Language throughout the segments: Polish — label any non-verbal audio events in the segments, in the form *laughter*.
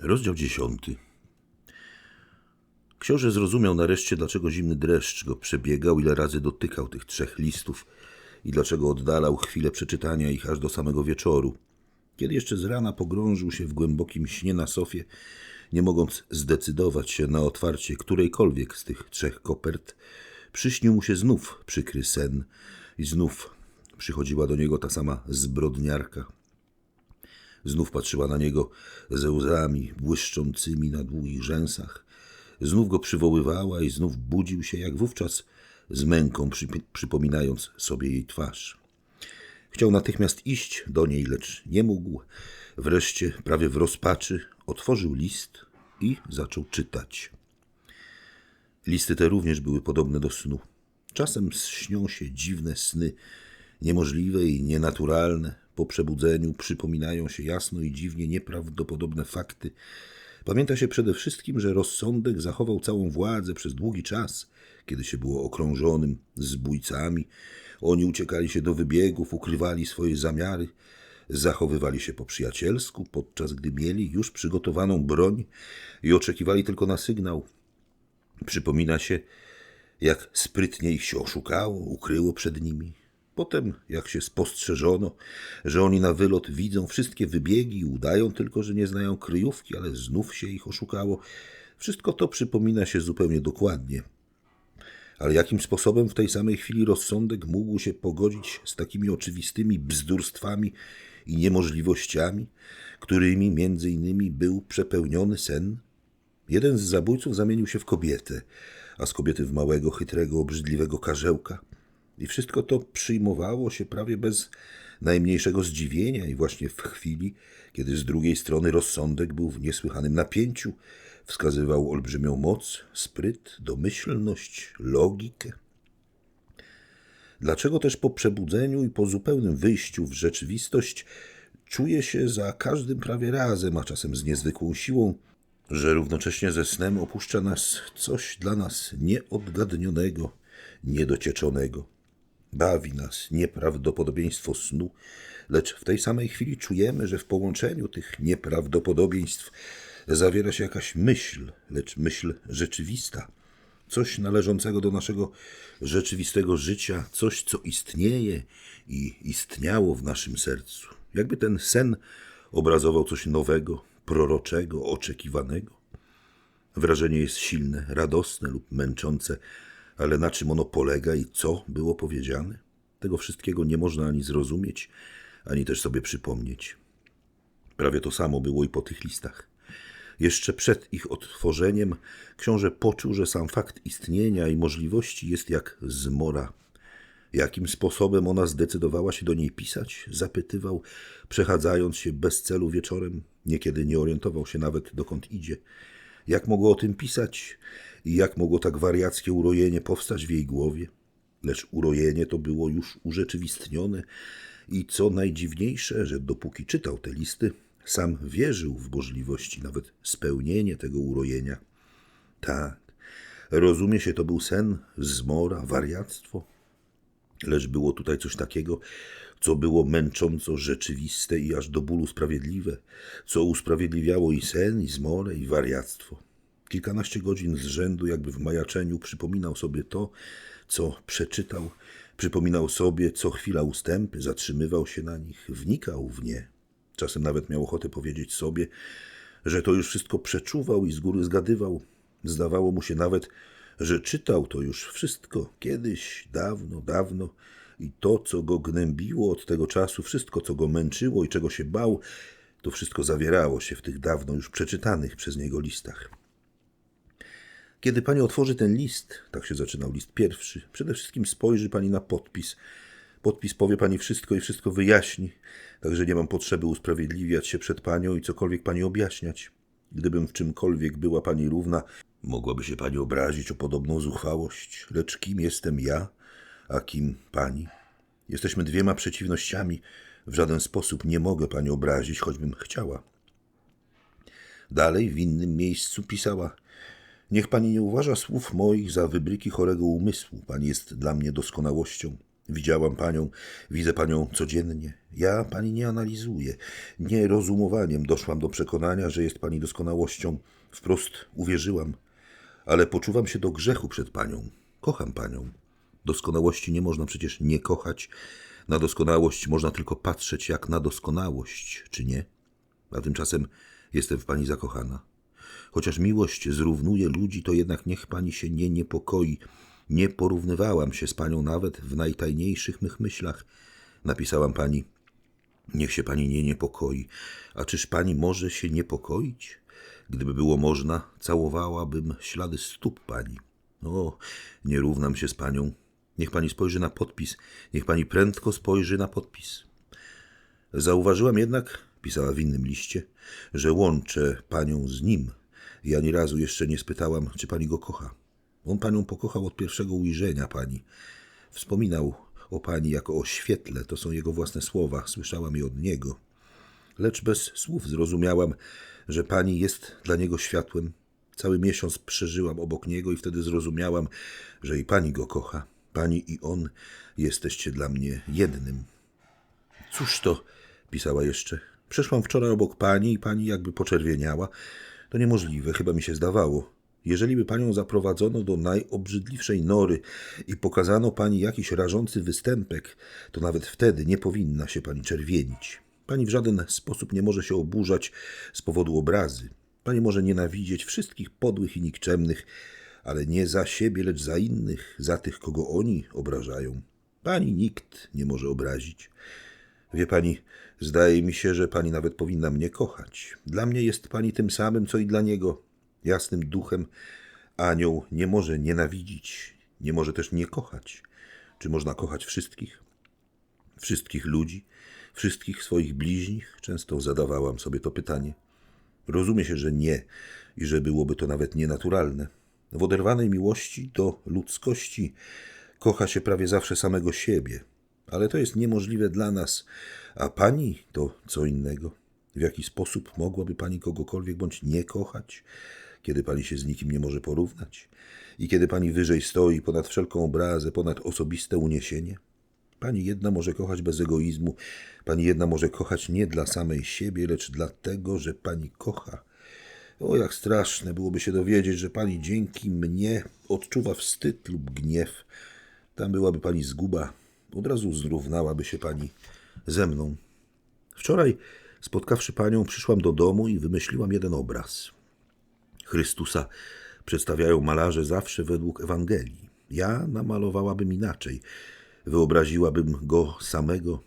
Rozdział dziesiąty. Książę zrozumiał nareszcie, dlaczego zimny dreszcz go przebiegał, ile razy dotykał tych trzech listów i dlaczego oddalał chwilę przeczytania ich aż do samego wieczoru. Kiedy jeszcze z rana pogrążył się w głębokim śnie na sofie, nie mogąc zdecydować się na otwarcie którejkolwiek z tych trzech kopert, przyśnił mu się znów przykry sen i znów przychodziła do niego ta sama zbrodniarka. Znów patrzyła na niego ze łzami błyszczącymi na długich rzęsach. Znów go przywoływała i znów budził się jak wówczas z męką, przypominając sobie jej twarz. Chciał natychmiast iść do niej, lecz nie mógł. Wreszcie, prawie w rozpaczy, otworzył list i zaczął czytać. Listy te również były podobne do snu. Czasem śnią się dziwne sny, niemożliwe i nienaturalne. Po przebudzeniu przypominają się jasno i dziwnie nieprawdopodobne fakty. Pamięta się przede wszystkim, że rozsądek zachował całą władzę przez długi czas, kiedy się było okrążonym zbójcami. Oni uciekali się do wybiegów, ukrywali swoje zamiary, zachowywali się po przyjacielsku, podczas gdy mieli już przygotowaną broń i oczekiwali tylko na sygnał. Przypomina się, jak sprytnie ich się oszukało, ukryło przed nimi. Potem, jak się spostrzeżono, że oni na wylot widzą wszystkie wybiegi i udają tylko, że nie znają kryjówki, ale znów się ich oszukało, wszystko to przypomina się zupełnie dokładnie. Ale jakim sposobem w tej samej chwili rozsądek mógł się pogodzić z takimi oczywistymi bzdurstwami i niemożliwościami, którymi między innymi był przepełniony sen? Jeden z zabójców zamienił się w kobietę, a z kobiety w małego, chytrego, obrzydliwego karzełka. I wszystko to przyjmowało się prawie bez najmniejszego zdziwienia, i właśnie w chwili, kiedy z drugiej strony rozsądek był w niesłychanym napięciu, wskazywał olbrzymią moc, spryt, domyślność, logikę. Dlaczego też po przebudzeniu i po zupełnym wyjściu w rzeczywistość czuje się za każdym prawie razem, a czasem z niezwykłą siłą, że równocześnie ze snem opuszcza nas coś dla nas nieodgadnionego, niedocieczonego. Bawi nas nieprawdopodobieństwo snu, lecz w tej samej chwili czujemy, że w połączeniu tych nieprawdopodobieństw zawiera się jakaś myśl, lecz myśl rzeczywista, coś należącego do naszego rzeczywistego życia, coś, co istnieje i istniało w naszym sercu. Jakby ten sen obrazował coś nowego, proroczego, oczekiwanego. Wrażenie jest silne, radosne lub męczące, ale na czym ono polega i co było powiedziane? Tego wszystkiego nie można ani zrozumieć, ani też sobie przypomnieć. Prawie to samo było i po tych listach. Jeszcze przed ich odtworzeniem książę poczuł, że sam fakt istnienia i możliwości jest jak zmora. Jakim sposobem ona zdecydowała się do niej pisać? Zapytywał, przechadzając się bez celu wieczorem. Niekiedy nie orientował się nawet, dokąd idzie. Jak mogło o tym pisać i jak mogło tak wariackie urojenie powstać w jej głowie? Lecz urojenie to było już urzeczywistnione i co najdziwniejsze, że dopóki czytał te listy, sam wierzył w możliwości, nawet spełnienie tego urojenia. Tak, rozumie się, to był sen, zmora, wariactwo. Lecz było tutaj coś takiego, co było męcząco rzeczywiste i aż do bólu sprawiedliwe, co usprawiedliwiało i sen, i zmorę, i wariactwo. Kilkanaście godzin z rzędu, jakby w majaczeniu, przypominał sobie to, co przeczytał, przypominał sobie co chwila ustępy, zatrzymywał się na nich, wnikał w nie. Czasem nawet miał ochotę powiedzieć sobie, że to już wszystko przeczuwał i z góry zgadywał. Zdawało mu się nawet, że czytał to już wszystko kiedyś, dawno, dawno i to, co go gnębiło od tego czasu, wszystko, co go męczyło i czego się bał, to wszystko zawierało się w tych dawno już przeczytanych przez niego listach. Kiedy pani otworzy ten list, tak się zaczynał list pierwszy, przede wszystkim spojrzy pani na podpis. Podpis powie pani wszystko i wszystko wyjaśni, także nie mam potrzeby usprawiedliwiać się przed panią i cokolwiek pani objaśniać. Gdybym w czymkolwiek była pani równa, mogłaby się pani obrazić o podobną zuchwałość. Lecz kim jestem ja, a kim pani? Jesteśmy dwiema przeciwnościami. W żaden sposób nie mogę pani obrazić, choćbym chciała. Dalej w innym miejscu pisała: Niech pani nie uważa słów moich za wybryki chorego umysłu. Pani jest dla mnie doskonałością. Widziałam panią, widzę panią codziennie. Ja pani nie analizuję. Nie rozumowaniem doszłam do przekonania, że jest pani doskonałością. Wprost uwierzyłam, ale poczuwam się do grzechu przed panią. Kocham panią. Doskonałości nie można przecież nie kochać. Na doskonałość można tylko patrzeć jak na doskonałość, czy nie? A tymczasem jestem w pani zakochana. Chociaż miłość zrównuje ludzi, to jednak niech pani się nie niepokoi. Nie porównywałam się z panią nawet w najtajniejszych mych myślach. Napisałam pani, niech się pani nie niepokoi. A czyż pani może się niepokoić? Gdyby było można, całowałabym ślady stóp pani. O, nie równam się z panią. Niech pani spojrzy na podpis. Niech pani prędko spojrzy na podpis. Zauważyłam jednak, pisała w innym liście, że łączę panią z nim. Ja ani razu jeszcze nie spytałam, czy pani go kocha. On panią pokochał od pierwszego ujrzenia pani. Wspominał o pani jako o świetle, to są jego własne słowa, słyszałam je od niego. Lecz bez słów zrozumiałam, że pani jest dla niego światłem. Cały miesiąc przeżyłam obok niego i wtedy zrozumiałam, że i pani go kocha. Pani i on jesteście dla mnie jednym. Cóż to, pisała jeszcze. Przeszłam wczoraj obok pani i pani jakby poczerwieniała. To niemożliwe, chyba mi się zdawało. Jeżeli by panią zaprowadzono do najobrzydliwszej nory i pokazano pani jakiś rażący występek, to nawet wtedy nie powinna się pani czerwienić. Pani w żaden sposób nie może się oburzać z powodu obrazy. Pani może nienawidzieć wszystkich podłych i nikczemnych, ale nie za siebie, lecz za innych, za tych, kogo oni obrażają. Pani nikt nie może obrazić. Wie pani, zdaje mi się, że pani nawet powinna mnie kochać. Dla mnie jest pani tym samym, co i dla niego. Jasnym duchem anioł nie może nienawidzić, nie może też nie kochać. Czy można kochać wszystkich? Wszystkich ludzi? Wszystkich swoich bliźnich? Często zadawałam sobie to pytanie. Rozumie się, że nie i że byłoby to nawet nienaturalne. W oderwanej miłości do ludzkości kocha się prawie zawsze samego siebie, ale to jest niemożliwe dla nas, a pani to co innego. W jaki sposób mogłaby pani kogokolwiek bądź nie kochać, kiedy pani się z nikim nie może porównać i kiedy pani wyżej stoi ponad wszelką obrazę, ponad osobiste uniesienie? Pani jedna może kochać bez egoizmu, pani jedna może kochać nie dla samej siebie, lecz dlatego, że pani kocha. O, jak straszne byłoby się dowiedzieć, że pani dzięki mnie odczuwa wstyd lub gniew. Tam byłaby pani zguba. Od razu zrównałaby się pani ze mną. Wczoraj, spotkawszy panią, przyszłam do domu i wymyśliłam jeden obraz. Chrystusa przedstawiają malarze zawsze według Ewangelii. Ja namalowałabym inaczej. Wyobraziłabym go samego.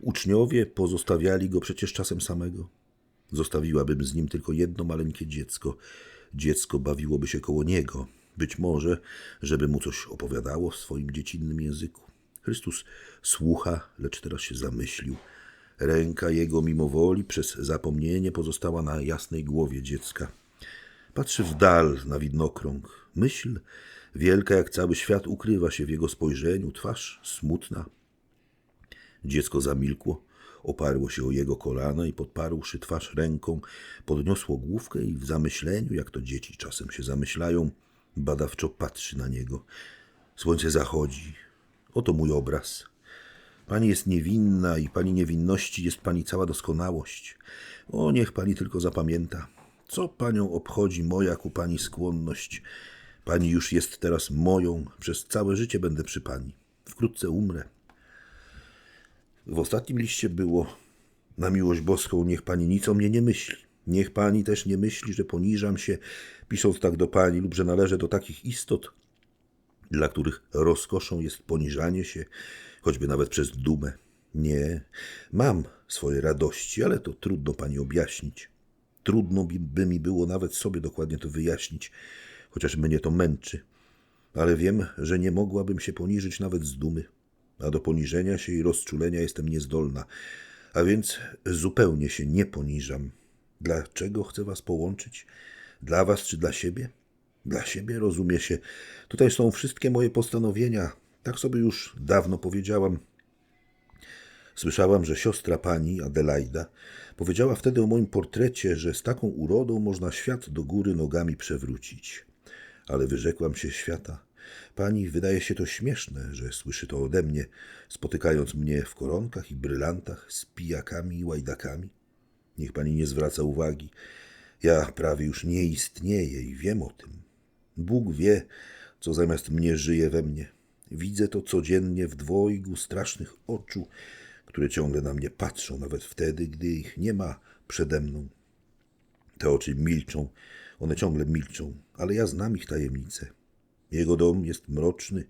Uczniowie pozostawiali go przecież czasem samego. Zostawiłabym z nim tylko jedno maleńkie dziecko. Dziecko bawiłoby się koło niego. Być może, żeby mu coś opowiadało w swoim dziecinnym języku. Chrystus słucha, lecz teraz się zamyślił. Ręka jego mimowoli przez zapomnienie pozostała na jasnej głowie dziecka. Patrzy w dal na widnokrąg. Myśl, wielka jak cały świat, ukrywa się w jego spojrzeniu. Twarz smutna. Dziecko zamilkło, oparło się o jego kolana i podparłszy twarz ręką, podniosło główkę i w zamyśleniu, jak to dzieci czasem się zamyślają, badawczo patrzy na niego. Słońce zachodzi. Oto mój obraz. Pani jest niewinna i pani niewinności jest pani cała doskonałość. O, niech pani tylko zapamięta. Co panią obchodzi moja ku pani skłonność? Pani już jest teraz moją, przez całe życie będę przy pani. Wkrótce umrę. W ostatnim liście było: Na miłość boską, niech pani nic o mnie nie myśli. Niech pani też nie myśli, że poniżam się, pisząc tak do pani, lub że należę do takich istot, dla których rozkoszą jest poniżanie się, choćby nawet przez dumę. Nie, mam swoje radości, ale to trudno pani objaśnić. Trudno by mi było nawet sobie dokładnie to wyjaśnić, chociaż mnie to męczy. Ale wiem, że nie mogłabym się poniżyć nawet z dumy, a do poniżenia się i rozczulenia jestem niezdolna, a więc zupełnie się nie poniżam. Dlaczego chcę was połączyć? Dla was czy dla siebie? Dla siebie, rozumie się. Tutaj są wszystkie moje postanowienia. Tak sobie już dawno powiedziałam. Słyszałam, że siostra pani, Adelaida, powiedziała wtedy o moim portrecie, że z taką urodą można świat do góry nogami przewrócić. Ale wyrzekłam się świata. Pani wydaje się to śmieszne, że słyszy to ode mnie, spotykając mnie w koronkach i brylantach z pijakami i łajdakami. Niech pani nie zwraca uwagi. Ja prawie już nie istnieję i wiem o tym. Bóg wie, co zamiast mnie żyje we mnie. Widzę to codziennie w dwojgu strasznych oczu, które ciągle na mnie patrzą, nawet wtedy, gdy ich nie ma przede mną. Te oczy milczą, one ciągle milczą, ale ja znam ich tajemnice. Jego dom jest mroczny,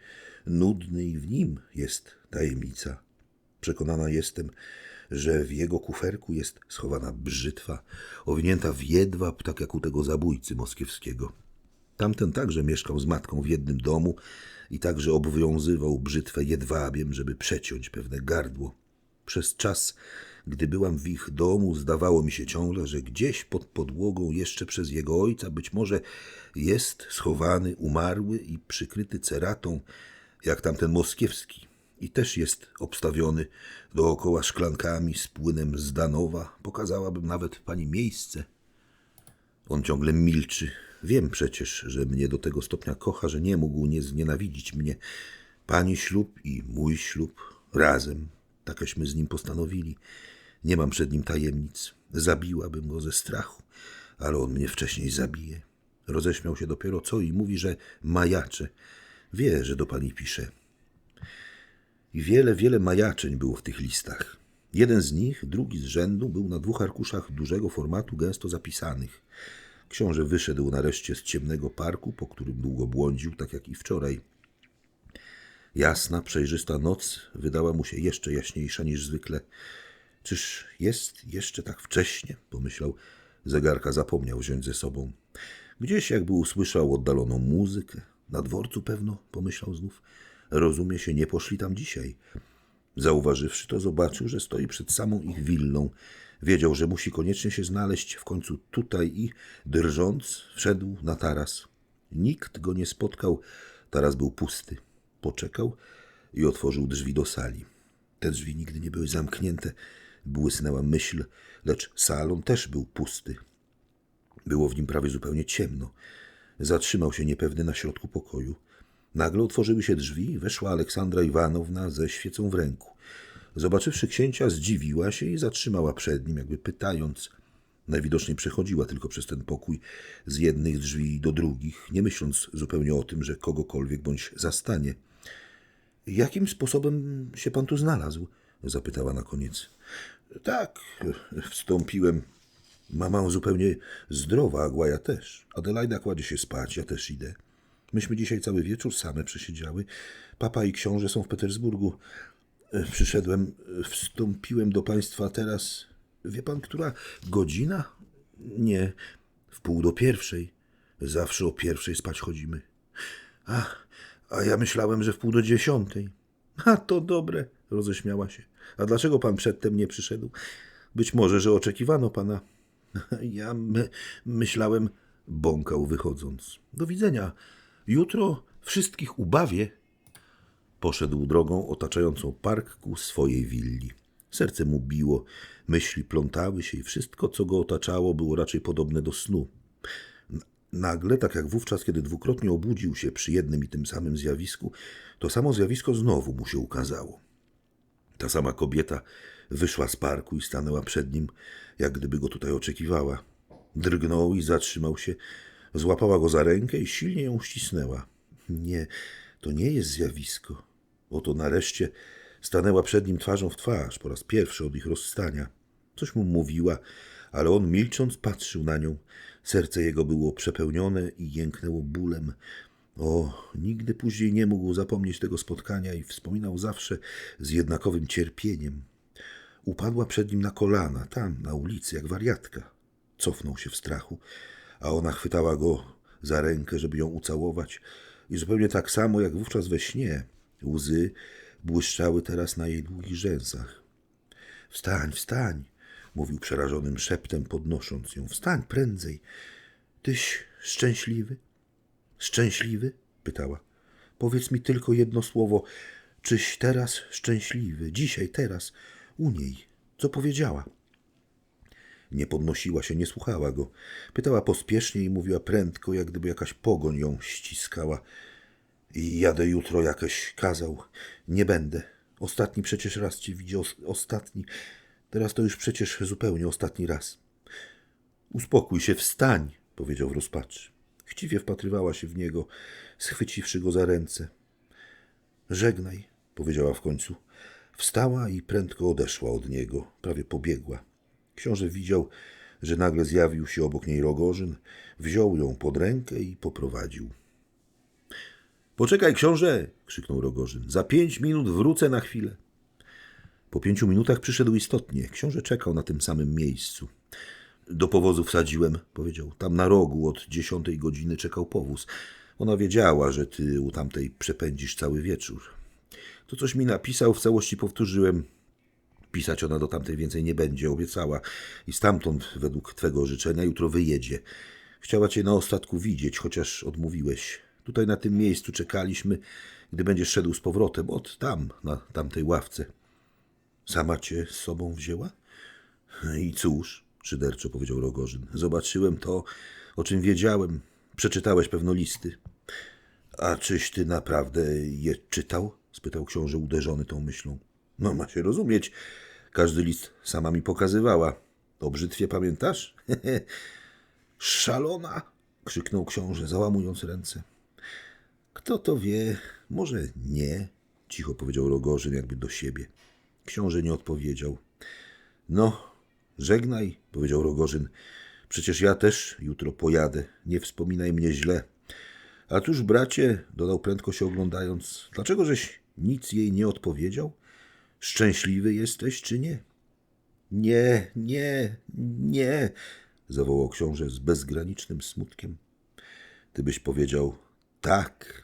nudny i w nim jest tajemnica. Przekonana jestem, że w jego kuferku jest schowana brzytwa, owinięta w jedwab, tak jak u tego zabójcy moskiewskiego. Tamten także mieszkał z matką w jednym domu i także obwiązywał brzytwę jedwabiem, żeby przeciąć pewne gardło. Przez czas, gdy byłam w ich domu, zdawało mi się ciągle, że gdzieś pod podłogą jeszcze przez jego ojca być może jest schowany, umarły i przykryty ceratą, jak tamten moskiewski. I też jest obstawiony dookoła szklankami z płynem z Danowa. Pokazałabym nawet pani miejsce. On ciągle milczy. Wiem przecież, że mnie do tego stopnia kocha, że nie mógł nie znienawidzić mnie. Pani ślub i mój ślub razem. Takeśmy z nim postanowili. Nie mam przed nim tajemnic. Zabiłabym go ze strachu, ale on mnie wcześniej zabije. Roześmiał się dopiero co i mówi, że majacze. Wie, że do pani pisze. I wiele, wiele majaczeń było w tych listach. Jeden z nich, drugi z rzędu, był na dwóch arkuszach dużego formatu, gęsto zapisanych. Książę wyszedł nareszcie z ciemnego parku, po którym długo błądził, tak jak i wczoraj. Jasna, przejrzysta noc wydała mu się jeszcze jaśniejsza niż zwykle. Czyż jest jeszcze tak wcześnie? pomyślał. Zegarka zapomniał wziąć ze sobą. Gdzieś jakby usłyszał oddaloną muzykę. Na dworcu pewno, pomyślał znów. Rozumie się, nie poszli tam dzisiaj. Zauważywszy to, zobaczył, że stoi przed samą ich willą. Wiedział, że musi koniecznie się znaleźć w końcu tutaj i, drżąc, wszedł na taras. Nikt go nie spotkał. Taras był pusty. Poczekał i otworzył drzwi do sali. Te drzwi nigdy nie były zamknięte. Błysnęła myśl, lecz salon też był pusty. Było w nim prawie zupełnie ciemno. Zatrzymał się niepewny na środku pokoju. Nagle otworzyły się drzwi i weszła Aleksandra Iwanowna ze świecą w ręku. Zobaczywszy księcia, zdziwiła się i zatrzymała przed nim, jakby pytając. Najwidoczniej przechodziła tylko przez ten pokój z jednych drzwi do drugich, nie myśląc zupełnie o tym, że kogokolwiek bądź zastanie. Jakim sposobem się pan tu znalazł? Zapytała na koniec. Tak, wstąpiłem. Mama zupełnie zdrowa, Agłaja też. Adelaida kładzie się spać, ja też idę. Myśmy dzisiaj cały wieczór same przesiedziały. Papa i książę są w Petersburgu. E, Przyszedłem, wstąpiłem do państwa teraz. Wie pan, która godzina? Nie, w pół do pierwszej. Zawsze o pierwszej spać chodzimy. A, a ja myślałem, że w pół do dziesiątej. A to dobre, roześmiała się. A dlaczego pan przedtem nie przyszedł? Być może, że oczekiwano pana. *laughs* Ja my, myślałem, bąkał wychodząc. Do widzenia. Jutro wszystkich ubawię. Poszedł drogą otaczającą park ku swojej willi. Serce mu biło, myśli plątały się i wszystko, co go otaczało, było raczej podobne do snu. Nagle, tak jak wówczas, kiedy dwukrotnie obudził się przy jednym i tym samym zjawisku, to samo zjawisko znowu mu się ukazało. Ta sama kobieta wyszła z parku i stanęła przed nim, jak gdyby go tutaj oczekiwała. Drgnął i zatrzymał się. Złapała go za rękę i silnie ją ścisnęła. Nie, to nie jest zjawisko. Oto nareszcie stanęła przed nim twarzą w twarz, po raz pierwszy od ich rozstania. Coś mu mówiła, ale on milcząc patrzył na nią. Serce jego było przepełnione i jęknęło bólem. O, nigdy później nie mógł zapomnieć tego spotkania i wspominał zawsze z jednakowym cierpieniem. Upadła przed nim na kolana, tam, na ulicy, jak wariatka. Cofnął się w strachu, a ona chwytała go za rękę, żeby ją ucałować. I zupełnie tak samo jak wówczas we śnie, łzy błyszczały teraz na jej długich rzęsach. Wstań, wstań, mówił przerażonym szeptem, podnosząc ją. Wstań prędzej. Tyś szczęśliwy? Szczęśliwy? pytała. Powiedz mi tylko jedno słowo. Czyś teraz szczęśliwy? Dzisiaj, teraz, u niej. Co powiedziała? Nie podnosiła się, nie słuchała go. Pytała pospiesznie i mówiła prędko, jak gdyby jakaś pogoń ją ściskała. I jadę jutro jakieś kazał. Nie będę. Ostatni przecież raz cię widział. os- Ostatni. Teraz to już przecież zupełnie ostatni raz. Uspokój się, wstań, powiedział w rozpaczy. Chciwie wpatrywała się w niego, schwyciwszy go za ręce. Żegnaj, powiedziała w końcu. Wstała i prędko odeszła od niego, prawie pobiegła. Książę widział, że nagle zjawił się obok niej Rogorzyn, wziął ją pod rękę i poprowadził. Poczekaj, książę! krzyknął Rogorzyn. Za pięć minut wrócę na chwilę. Po pięciu minutach przyszedł istotnie. Książę czekał na tym samym miejscu. Do powozu wsadziłem, powiedział. Tam na rogu od dziesiątej godziny czekał powóz. Ona wiedziała, że ty u tamtej przepędzisz cały wieczór. To coś mi napisał, w całości powtórzyłem. Pisać ona do tamtej więcej nie będzie, obiecała. I stamtąd, według twego życzenia, jutro wyjedzie. Chciała cię na ostatku widzieć, chociaż odmówiłeś. Tutaj na tym miejscu czekaliśmy, gdy będziesz szedł z powrotem, od tam, na tamtej ławce. Sama cię z sobą wzięła? I cóż, szyderczo powiedział Rogorzyn. Zobaczyłem to, o czym wiedziałem. Przeczytałeś pewno listy. A czyś ty naprawdę je czytał? spytał książę uderzony tą myślą. No ma się rozumieć. Każdy list sama mi pokazywała. O brzytwie pamiętasz? *laughs* Szalona! krzyknął książę, załamując ręce. Kto to wie? Może nie? Cicho powiedział Rogorzyn, jakby do siebie. Książę nie odpowiedział. No, żegnaj, powiedział Rogorzyn. Przecież ja też jutro pojadę. Nie wspominaj mnie źle. A tuż, bracie, dodał prędko się oglądając, dlaczego żeś nic jej nie odpowiedział? Szczęśliwy jesteś, czy nie? Nie, nie, nie, zawołał książę z bezgranicznym smutkiem. Ty byś powiedział tak,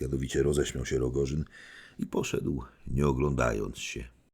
jadowicie roześmiał się Rogorzyn i poszedł, nie oglądając się.